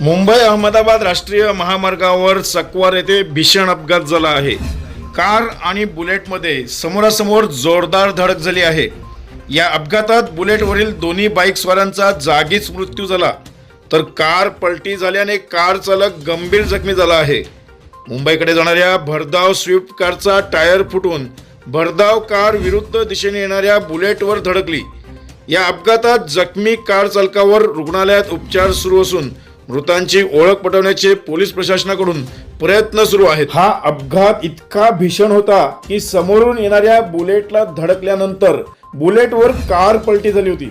मुंबई अहमदाबाद राष्ट्रीय महामार्गावर सकवार येथे भीषण अपघात झाला आहे. कार आणि बुलेटमध्ये समोरासमोर जोरदार धडक झाली आहे. या अपघातात बुलेटवरील दोन्ही बाईकस्वारांचा जागीच मृत्यू झाला. तर कार पलटी झाल्याने कार चालक गंभीर जखमी झाला आहे. मुंबईकडे जाणाऱ्या भरधाव स्विफ्ट कारचा टायर फुटून भरधाव कार विरुद्ध दिशेने येणाऱ्या बुलेटवर धडकली. या अपघातात जखमी कार चालकावर रुग्णालयात उपचार सुरू असून मृतांची ओळख पटवण्याचे पोलीस प्रशासनाकडून प्रयत्न सुरू आहेत. हा अपघात इतका भीषण होता की समोरून येणाऱ्या बुलेटला धडकल्यानंतर बुलेटवर कार पलटी झाली होती.